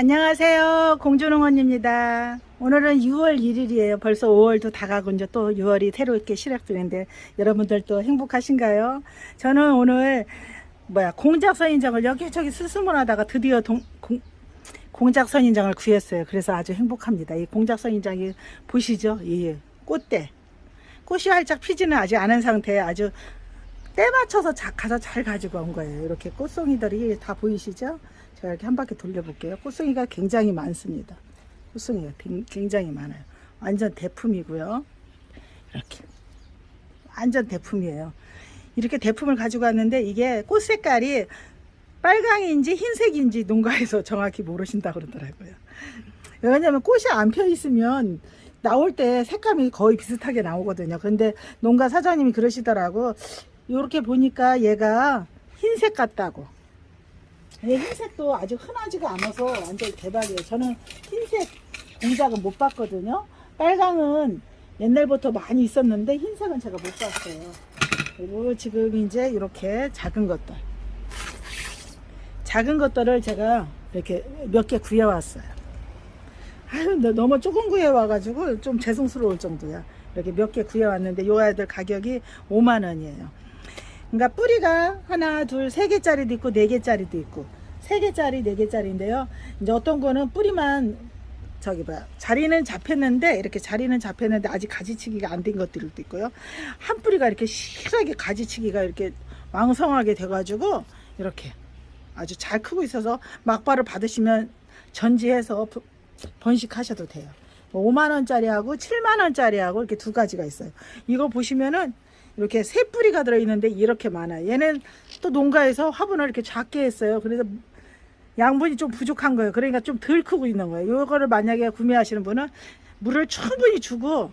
안녕하세요. 공주농원입니다. 오늘은 6월 1일이에요. 벌써 5월도 다 가고 이제 또 6월이 새롭게 시작되는데 여러분들 또 행복하신가요? 저는 오늘 뭐야 공작 선인장을 여기저기 수수문 하다가 드디어 동, 공, 공작 선인장을 구했어요. 그래서 아주 행복합니다. 이 공작 선인장이 보시죠? 이 꽃대. 꽃이 활짝 피지는 아직 않은 상태에 아주 때 맞춰서 자, 가서 잘 가지고 온 거예요. 이렇게 꽃송이들이 다 보이시죠? 제가 이렇게 한 바퀴 돌려볼게요. 꽃송이가 굉장히 많습니다. 꽃송이가 댕- 굉장히 많아요. 완전 대품이고요. 이렇게. 완전 대품이에요. 이렇게 대품을 가지고 왔는데 이게 꽃 색깔이 빨강인지 흰색인지 농가에서 정확히 모르신다고 그러더라고요. 왜냐면 꽃이 안 펴 있으면 나올 때 색감이 거의 비슷하게 나오거든요. 근데 농가 사장님이 그러시더라고. 이렇게 보니까 얘가 흰색 같다고. 얘 흰색도 아직 흔하지가 않아서 완전 대박이에요. 저는 흰색 공작은 못 봤거든요. 빨강은 옛날부터 많이 있었는데 흰색은 제가 못 봤어요. 그리고 지금 이제 이렇게 작은 것들. 작은 것들을 제가 이렇게 몇 개 구해왔어요. 아유, 너- 너무 조금 구해와가지고 좀 죄송스러울 정도야. 이렇게 몇 개 구해왔는데 요 아이들 가격이 5만 원이에요. 그러니까 뿌리가 하나, 둘, 세 개짜리도 있고 네 개짜리도 있고 세 개짜리, 네 개짜리인데요. 이제 어떤 거는 뿌리만 저기 뭐야 자리는 잡혔는데 이렇게 자리는 잡혔는데 아직 가지치기가 안 된 것들도 있고요. 한 뿌리가 이렇게 실하게 가지치기가 이렇게 왕성하게 돼가지고 이렇게 아주 잘 크고 있어서 막바를 받으시면 전지해서 부- 번식하셔도 돼요. 5만 원짜리하고 7만 원짜리하고 이렇게 두 가지가 있어요. 이거 보시면은 이렇게 세 뿌리가 들어있는데 이렇게 많아요. 얘는 또 농가에서 화분을 이렇게 작게 했어요. 그래서 양분이 좀 부족한 거예요. 그러니까 좀 덜 크고 있는 거예요. 이거를 만약에 구매하시는 분은 물을 충분히 주고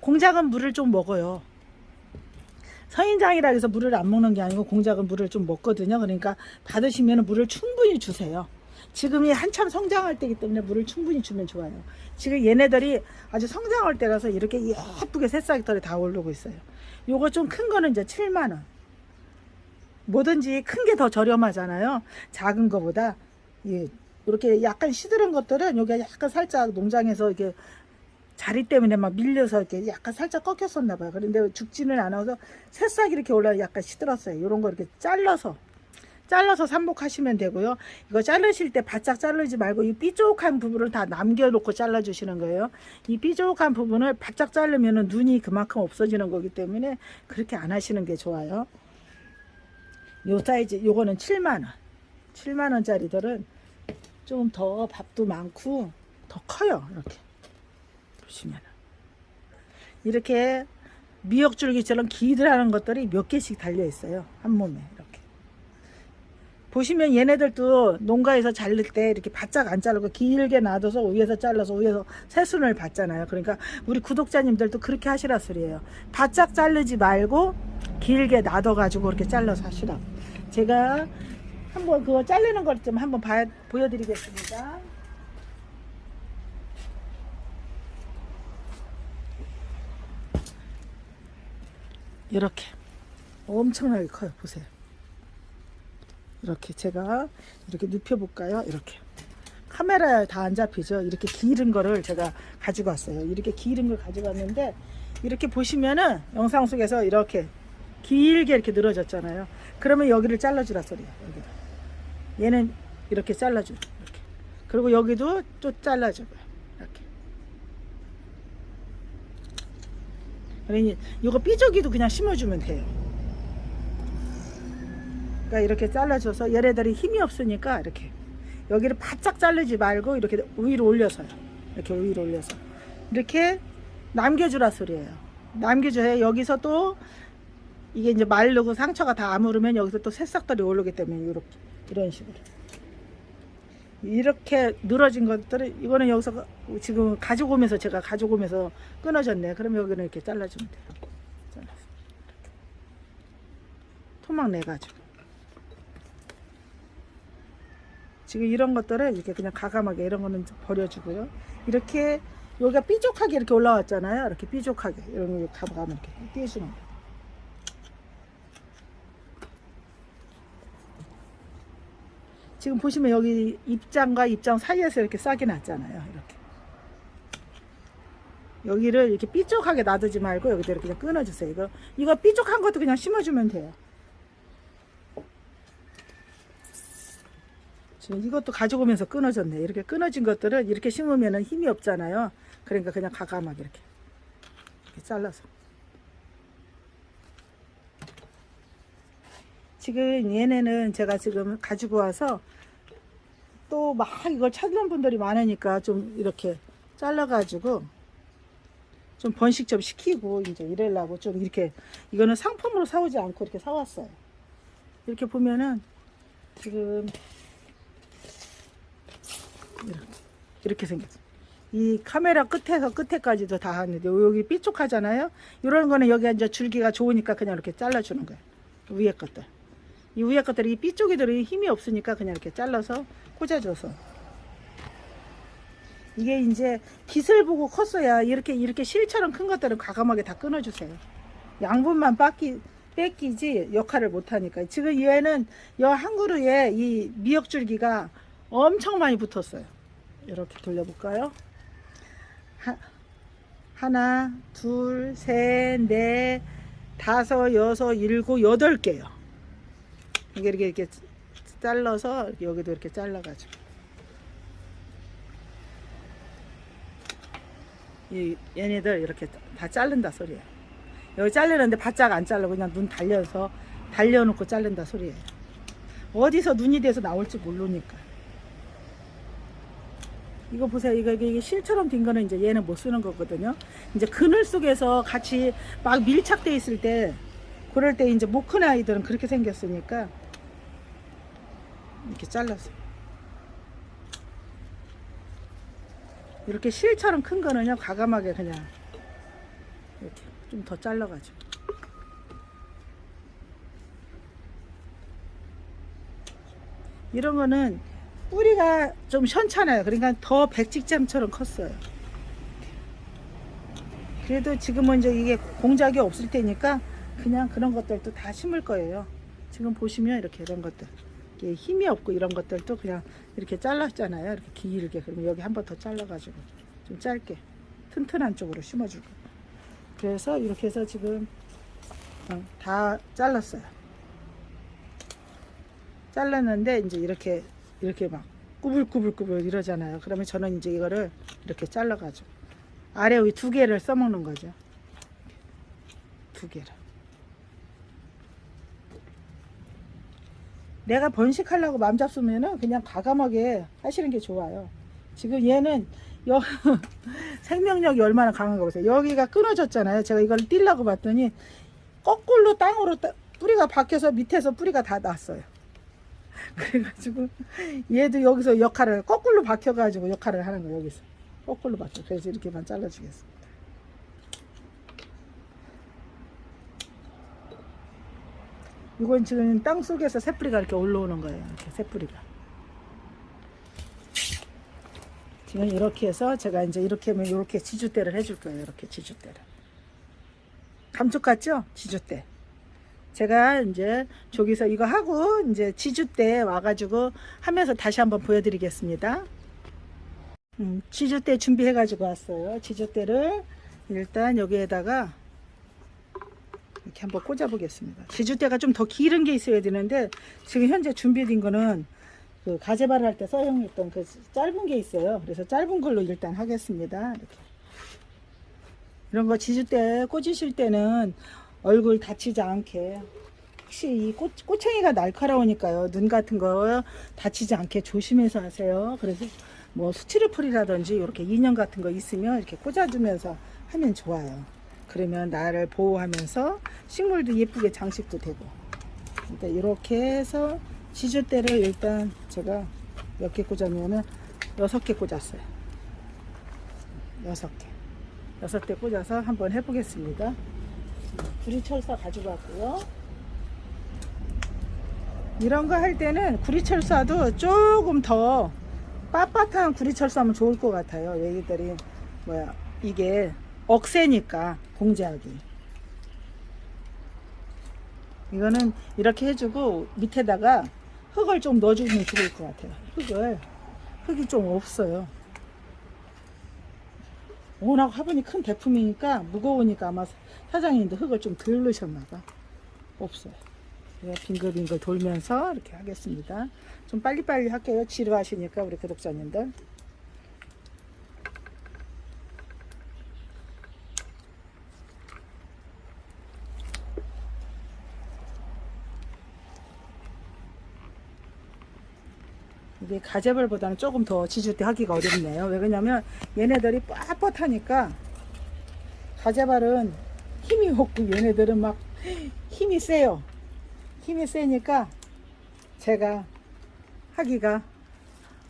공작은 물을 좀 먹어요. 서인장이라 해서 물을 안 먹는 게 아니고 공작은 물을 좀 먹거든요. 그러니까 받으시면 물을 충분히 주세요. 지금이 한참 성장할 때이기 때문에 물을 충분히 주면 좋아요. 지금 얘네들이 아주 성장할 때라서 이렇게 예쁘게 새싹들이 다 오르고 있어요. 요거 좀 큰 거는 이제 7만 원. 뭐든지 큰 게 더 저렴하잖아요. 작은 거보다 예, 이렇게 약간 시들은 것들은 여기 약간 살짝 농장에서 이렇게 자리 때문에 막 밀려서 이렇게 약간 살짝 꺾였었나 봐요. 그런데 죽지는 않아서 새싹이 이렇게 올라 약간 시들었어요. 이런 거 이렇게 잘라서 잘라서 삽목하시면 되고요. 이거 자르실 때 바짝 자르지 말고 이 삐죽한 부분을 다 남겨놓고 잘라주시는 거예요. 이 삐죽한 부분을 바짝 자르면 눈이 그만큼 없어지는 거기 때문에 그렇게 안 하시는 게 좋아요. 요 사이즈 요거는 7만 원. 7만 원짜리들은 좀 더 밥도 많고 더 커요. 이렇게 보시면 이렇게 미역줄기처럼 기드라는 것들이 몇 개씩 달려 있어요. 한 몸에. 보시면 얘네들도 농가에서 자를 때 이렇게 바짝 안 자르고 길게 놔둬서 위에서 잘라서 위에서 새순을 받잖아요. 그러니까 우리 구독자님들도 그렇게 하시라 소리예요. 바짝 자르지 말고 길게 놔둬가지고 그렇게 잘라서 하시라. 제가 한번 그거 자르는 걸 좀 한번 봐, 보여드리겠습니다. 이렇게 엄청나게 커요. 보세요. 이렇게 제가 이렇게 눕혀볼까요? 이렇게 카메라에 다 안 잡히죠. 이렇게 기른 거를 제가 가지고 왔어요. 이렇게 기른 걸 가지고 왔는데 이렇게 보시면은 영상 속에서 이렇게 길게 이렇게 늘어졌잖아요. 그러면 여기를 잘라주라 소리야. 여기를. 얘는 이렇게 잘라줘. 이렇게. 그리고 여기도 또 잘라줘요. 이렇게. 이거 삐저기도 그냥 심어주면 돼요. 그러니까 이렇게 잘라줘서 얘네들이 힘이 없으니까 이렇게 여기를 바짝 자르지 말고 이렇게 위로 올려서요. 이렇게 위로 올려서 이렇게 남겨주라 소리예요. 남겨줘야 여기서 또 이게 이제 마르고 상처가 다 아무르면 여기서 또 새싹들이 오르기 때문에 이렇게 이런 식으로 이렇게 늘어진 것들을 이거는 여기서 지금 가지고 오면서 제가 가지고 오면서 끊어졌네. 그럼 여기는 이렇게 잘라주면 돼요. 잘라서. 토막 내 가지고 지금 이런 것들은 이렇게 그냥 가감하게 이런 거는 좀 버려주고요. 이렇게 여기가 삐죽하게 이렇게 올라왔잖아요. 이렇게 삐죽하게 이런 거 가면 이렇게 띄주는 거예요. 지금 보시면 여기 입장과 입장 사이에서 이렇게 싹이 났잖아요. 이렇게. 여기를 이렇게 삐쪽하게 놔두지 말고 여기다 이렇게 그냥 끊어주세요. 이거, 이거 삐쪽한 것도 그냥 심어주면 돼요. 지금 이것도 가져오면서 끊어졌네. 이렇게 끊어진 것들은 이렇게 심으면 힘이 없잖아요. 그러니까 그냥 가감하게 이렇게, 이렇게 잘라서. 지금 얘네는 제가 지금 가지고 와서 또 막 이걸 찾는 분들이 많으니까 좀 이렇게 잘라가지고 좀 번식 좀 시키고 이제 이래려고 좀 이렇게 이거는 상품으로 사오지 않고 이렇게 사왔어요. 이렇게 보면은 지금 이렇게, 이렇게 생겼어요. 이 카메라 끝에서 끝에까지도 다 하는데 여기 삐쪽하잖아요. 이런 거는 여기 이제 줄기가 좋으니까 그냥 이렇게 잘라주는 거예요. 위에 것들. 이 위에 것들이 이 삐쪽이들이 힘이 없으니까 그냥 이렇게 잘라서 꽂아줘서. 이게 이제 깃을 보고 컸어야 이렇게 이렇게 실처럼 큰 것들은 과감하게 다 끊어주세요. 양분만 뺏기, 뺏기지 역할을 못하니까. 지금 얘는 여 한 그루에 이 미역줄기가 엄청 많이 붙었어요. 이렇게 돌려볼까요? 하, 하나, 둘, 셋, 넷, 다섯, 여섯, 일곱, 여덟 개요. 이게 이렇게 이렇게 잘라서 여기도 이렇게 잘라가지고. 이 얘네들 이렇게 다 자른다 소리예요. 여기 자르는데 바짝 안 잘라 그냥 눈 달려서 달려놓고 자른다 소리예요. 어디서 눈이 돼서 나올지 모르니까. 이거 보세요. 이거 이게 이게 실처럼 된 거는 이제 얘는 못 쓰는 거거든요. 이제 그늘 속에서 같이 막 밀착돼 있을 때 그럴 때 이제 못 큰 아이들은 그렇게 생겼으니까 이렇게 잘라서 이렇게 실처럼 큰 거는요 과감하게 그냥 이렇게 좀 더 잘라가지고 이런 거는 뿌리가 좀 현찮아요. 그러니까 더 백직잼처럼 컸어요. 그래도 지금은 이제 이게 공작이 없을 테니까 그냥 그런 것들도 다 심을 거예요. 지금 보시면 이렇게 이런 것들. 이게 힘이 없고 이런 것들도 그냥 이렇게 잘랐잖아요. 이렇게 길게. 그러면 여기 한 번 더 잘라가지고 좀 짧게 튼튼한 쪽으로 거예요 그래서 이렇게 해서 지금 어, 다 잘랐어요. 잘랐는데 이제 이렇게 이렇게 막 꾸불꾸불꾸불 이러잖아요 그러면 저는 이제 이거를 이렇게 잘라가지고 아래 여기 두 개를 써먹는 거죠 두 개를 내가 번식하려고 맘 잡수면은 그냥 과감하게 하시는 게 좋아요. 지금 얘는 여, 생명력이 얼마나 강한가 보세요. 여기가 끊어졌잖아요. 제가 이걸 띄려고 봤더니 거꾸로 땅으로 따- 뿌리가 박혀서 밑에서 뿌리가 다 났어요. 그래가지고 얘도 여기서 역할을 거꾸로 박혀가지고 역할을 하는 거예요. 여기서 거꾸로 박혀. 그래서 이렇게만 잘라주겠습니다. 이건 지금 땅 속에서 새뿌리가 이렇게 올라오는 거예요. 이렇게 새뿌리가. 지금 이렇게 해서 제가 이제 이렇게 하면 이렇게 지주대를 해줄 거예요. 이렇게 지주대를. 감쪽 같죠? 지주대. 제가 이제 저기서 이거 하고 이제 지주대 와가지고 하면서 다시 한번 보여드리겠습니다. 음, 지주대 준비해가지고 왔어요. 지주대를 일단 여기에다가 이렇게 한번 꽂아 보겠습니다. 지주대가 좀 더 길은 게 있어야 되는데 지금 현재 준비된 거는 그 가재발 할 때 사용했던 그 짧은 게 있어요. 그래서 짧은 걸로 일단 하겠습니다. 이렇게. 이런 거 지주대 꽂으실 때는 얼굴 다치지 않게 혹시 이 꽃, 꼬챙이가 날카로우니까요. 눈 같은 거 다치지 않게 조심해서 하세요. 그래서 뭐 수치르풀이라든지 이렇게 인형 같은 거 있으면 이렇게 꽂아주면서 하면 좋아요. 그러면 나를 보호하면서 식물도 예쁘게 장식도 되고. 일단 이렇게 해서 지주대를 일단 제가 몇 개 꽂았냐면 여섯 개 꽂았어요. 여섯 개. 여섯 개 꽂아서 한번 해보겠습니다. 구리철사 가지고 왔고요. 이런 거 할 때는 구리철사도 조금 더 빳빳한 구리철사면 좋을 것 같아요. 얘기들이 뭐야 이게 억세니까 공제하기. 이거는 이렇게 해주고 밑에다가 흙을 좀 넣어주면 좋을 것 같아요. 흙을 흙이 좀 없어요. 워낙 화분이 큰 대품이니까 무거우니까 아마 사장님도 흙을 좀 덜 넣으셨나 봐. 없어요. 네, 빙글빙글 돌면서 이렇게 하겠습니다. 좀 빨리빨리 할게요. 지루하시니까 우리 구독자님들. 이게 가재벌보다는 조금 더 지주대 하기가 어렵네요. 왜 그러냐면 얘네들이 뻣뻣하니까 가재발은 힘이 없고 얘네들은 막 힘이 세요. 힘이 세니까 제가 하기가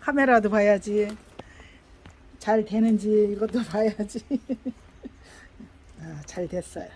카메라도 봐야지 잘 되는지 이것도 봐야지 아, 잘 됐어요.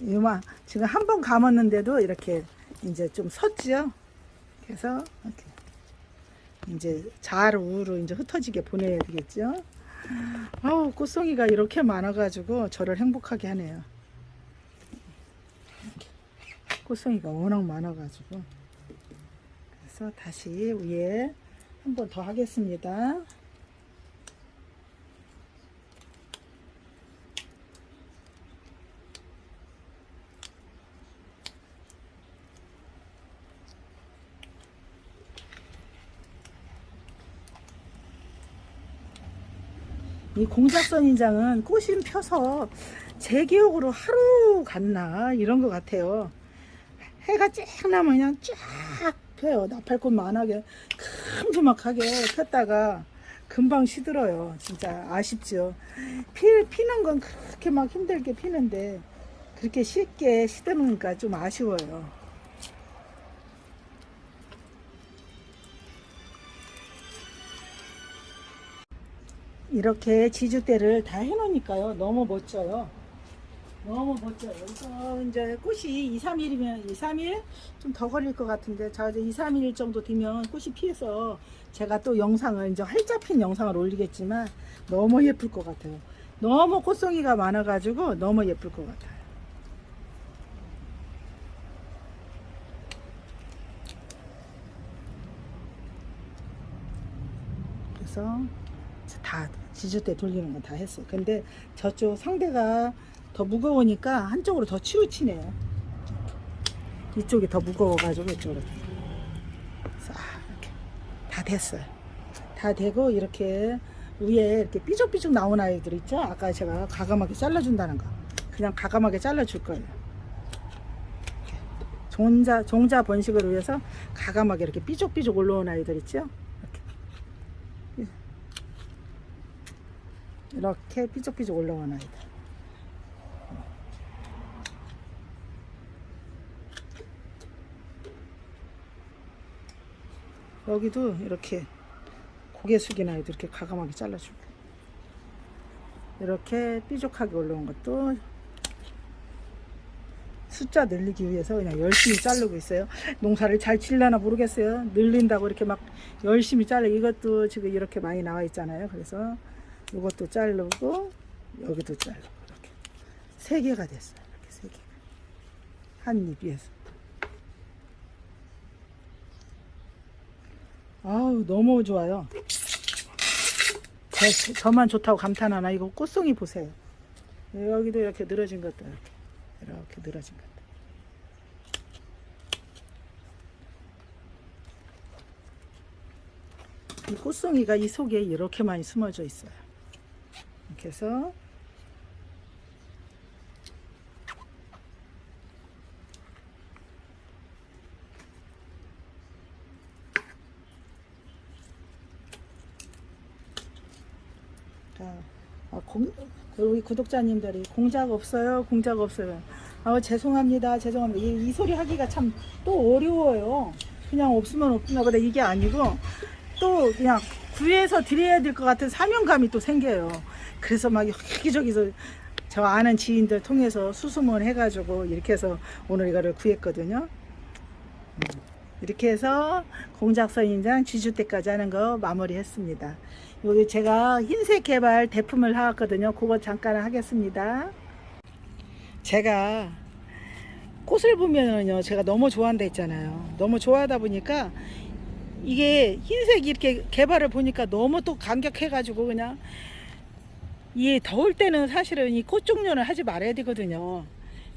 이마 지금 한 번 감았는데도 이렇게 이제 좀 섰지요. 그래서 이렇게 이제 좌우로 이제 흩어지게 보내야 되겠죠. 아우 꽃송이가 이렇게 많아가지고 저를 행복하게 하네요. 꽃송이가 워낙 많아가지고 그래서 다시 위에 한 번 더 하겠습니다. 이 공작선 인장은 꽃이 펴서 제 기억으로 하루 갔나 이런 것 같아요. 해가 쫙 나면 그냥 쫙 펴요. 나팔꽃 만하게 큼지막하게 폈다가 금방 시들어요. 진짜 아쉽죠. 피, 피는 건 그렇게 막 힘들게 피는데 그렇게 쉽게 시드니까 좀 아쉬워요. 이렇게 지주대를 다 해놓으니까요. 너무 멋져요. 너무 멋져요. 그래서 이제 꽃이 2, 3일이면 2, 3일 좀 더 걸릴 것 같은데 자 이제 2, 3일 정도 되면 꽃이 피해서 제가 또 영상을 이제 활짝 핀 영상을 올리겠지만 너무 예쁠 것 같아요. 너무 꽃송이가 많아가지고 너무 예쁠 것 같아요. 그래서 다 지주대 돌리는 건 다 했어요. 근데 저쪽 상대가 더 무거우니까 한쪽으로 더 치우치네요. 이쪽이 더 무거워가지고 이쪽으로. 싹 이렇게 다 됐어요. 다 되고 이렇게 위에 이렇게 삐죽삐죽 나온 아이들 있죠? 아까 제가 가감하게 잘라준다는 거. 그냥 가감하게 잘라줄 거예요. 종자, 종자 번식을 위해서 가감하게 이렇게 삐죽삐죽 올라온 아이들 있죠? 이렇게. 이렇게 삐죽삐죽 올라온 아이들. 여기도 이렇게 고개 숙인 아이들 이렇게 가감하게 잘라주고 이렇게 삐죽하게 올라온 것도 숫자 늘리기 위해서 그냥 열심히 자르고 있어요. 농사를 잘 질려나 모르겠어요. 늘린다고 이렇게 막 열심히 자르. 이것도 지금 이렇게 많이 나와 있잖아요. 그래서 이것도 자르고 여기도 자르고 이렇게 세 개가 됐어요. 이렇게 세 개. 한 입에서. 아우 너무 좋아요. 저, 저만 좋다고 감탄하나 이거 꽃송이 보세요. 여기도 이렇게 늘어진 것도 이렇게 이렇게 늘어진 것도. 이 꽃송이가 이 속에 이렇게 많이 숨어져 있어요. 해서 자, 아, 공, 우리 구독자님들이 공작 없어요, 공작 없어요. 아, 죄송합니다, 죄송합니다. 이, 이 소리 하기가 참 또 어려워요. 그냥 없으면 없나 보다 이게 아니고 또 그냥 구해서 드려야 될 것 같은 사명감이 또 생겨요. 그래서 막 여기저기서 저 아는 지인들 통해서 수소문 해가지고 이렇게 해서 오늘 이거를 구했거든요. 음, 이렇게 해서 공작선 인장 지주 때까지 하는 거 마무리했습니다. 여기 제가 흰색 개발 대품을 하왔거든요. 그거 잠깐 하겠습니다. 제가 꽃을 보면요 제가 너무 좋아한다 했잖아요 너무 좋아하다 보니까 이게 흰색이 이렇게 개발을 보니까 너무 또 감격해가지고 그냥 이 더울 때는 사실은 이 꽃 종류는 하지 말아야 되거든요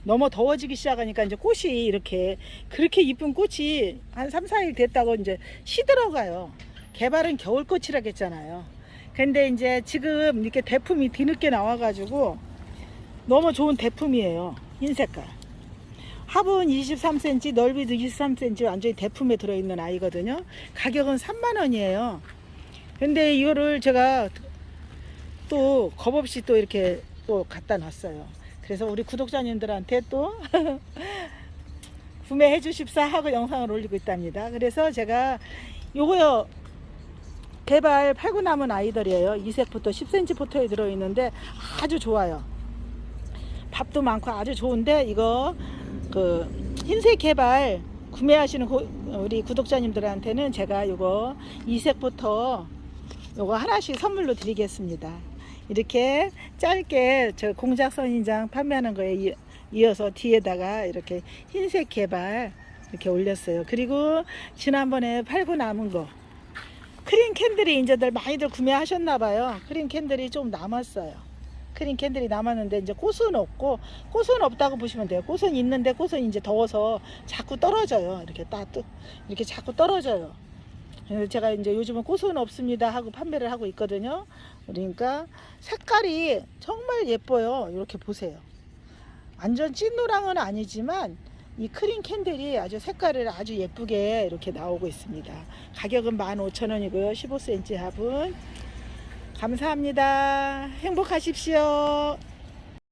너무 더워지기 시작하니까 이제 꽃이 이렇게 그렇게 이쁜 꽃이 한 3, 4일 됐다고 이제 시들어가요 개발은 겨울 꽃이라겠잖아요 근데 이제 지금 이렇게 대품이 뒤늦게 나와가지고 너무 좋은 대품이에요 흰 색깔 합은 23cm, 넓이도 23cm 완전히 대품에 들어있는 아이거든요. 가격은 3만원이에요. 근데 이거를 제가 또 겁 없이 또 이렇게 또 갖다 놨어요. 그래서 우리 구독자님들한테 또 구매해 주십사 하고 영상을 올리고 있답니다. 그래서 제가 요거요 개발 팔고 남은 아이들이에요. 이색부터 10cm 포토에 들어있는데 아주 좋아요. 밥도 많고 아주 좋은데 이거 그 흰색 개발 구매하시는 고- 우리 구독자님들한테는 제가 요거 이색부터 요거 하나씩 선물로 드리겠습니다. 이렇게 짧게 저 공작 선 인장 판매하는 거에 이- 이어서 뒤에다가 이렇게 흰색 개발 이렇게 올렸어요. 그리고 지난번에 팔고 남은 거 크림 캔들이 이제들 많이들 구매하셨나 봐요. 크림 캔들이 좀 남았어요. 크림 캔들이 남았는데 이제 꽃은 없고 꽃은 없다고 보시면 돼요. 꽃은 있는데 꽃은 이제 더워서 자꾸 떨어져요. 이렇게 따뜻 이렇게 자꾸 떨어져요. 제가 이제 요즘은 꽃은 없습니다 하고 판매를 하고 있거든요. 그러니까 색깔이 정말 예뻐요. 이렇게 보세요. 완전 찐노랑은 아니지만 이 크림 캔들이 아주 색깔을 아주 예쁘게 이렇게 나오고 있습니다. 가격은 15,000원이고요. 15cm 합은 감사합니다. 행복하십시오.